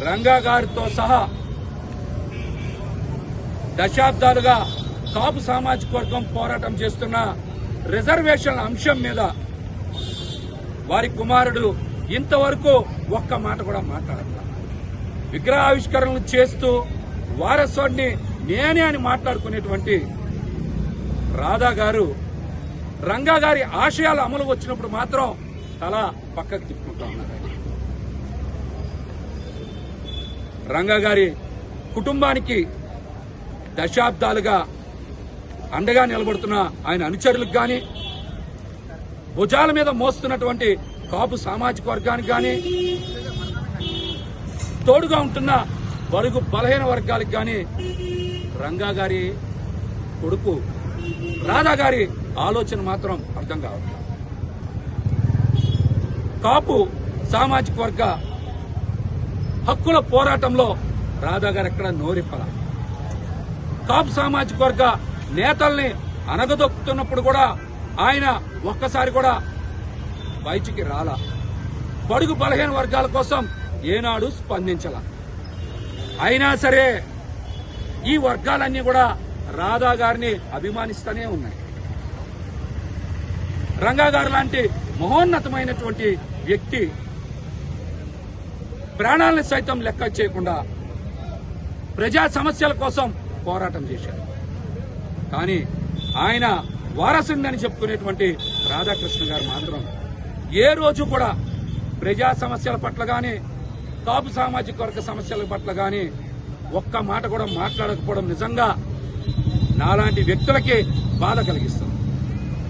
రంగా గారితో సహా దశాబ్దాలుగా కాపు సామాజిక వర్గం పోరాటం చేస్తున్న రిజర్వేషన్ల అంశం మీద వారి కుమారుడు ఇంతవరకు ఒక్క మాట కూడా మాట్లాడట్లా. విగ్రహావిష్కరణలు చేస్తూ వారసుడిని నేనే అని మాట్లాడుకునేటువంటి రాధా గారు రంగా గారి ఆశయాలు అమలు వచ్చినప్పుడు మాత్రం తల పక్కకు తిప్పుకుంటా ఉన్నారు. రంగా గారి కుటుంబానికి దశాబ్దాలుగా అండగా నిలబడుతున్న ఆయన అనుచరులకు గాని భుజాల మీద మోస్తున్నటువంటి కాపు సామాజిక వర్గానికి గాని తోడుగా ఉంటున్న బరుగు బలహీన వర్గాలకు గాని రంగా గారి కొడుకు రాధా గారి ఆలోచన మాత్రం అర్థం కావట్లేదు. కాపు సామాజిక వర్గ హక్కుల పోరాటంలో రాధా గారు ఎక్కడ నోరిప్పల? కాపు సామాజిక వర్గ నేతల్ని అనగదొక్కుతున్నప్పుడు కూడా ఆయన ఒక్కసారి కూడా బయటికి రాలా. బడుగు బలహీన వర్గాల కోసం ఏనాడు స్పందించాల. అయినా సరే ఈ వర్గాలన్నీ కూడా రాధా గారిని అభిమానిస్తూనే ఉన్నాయి. రంగా గారు లాంటి మహోన్నతమైనటువంటి వ్యక్తి ప్రాణాలను సైతం లెక్క చేయకుండా ప్రజా సమస్యల కోసం పోరాటం చేశారు. కానీ ఆయన వారసుందని చెప్పుకునేటువంటి రాధాకృష్ణ గారు మాత్రం ఏ రోజు కూడా ప్రజా సమస్యల పట్ల కానీ కాపు సామాజిక వర్గ సమస్యల పట్ల కానీ ఒక్క మాట కూడా మాట్లాడకపోవడం నిజంగా నాలాంటి వ్యక్తులకి బాధ కలిగిస్తుంది.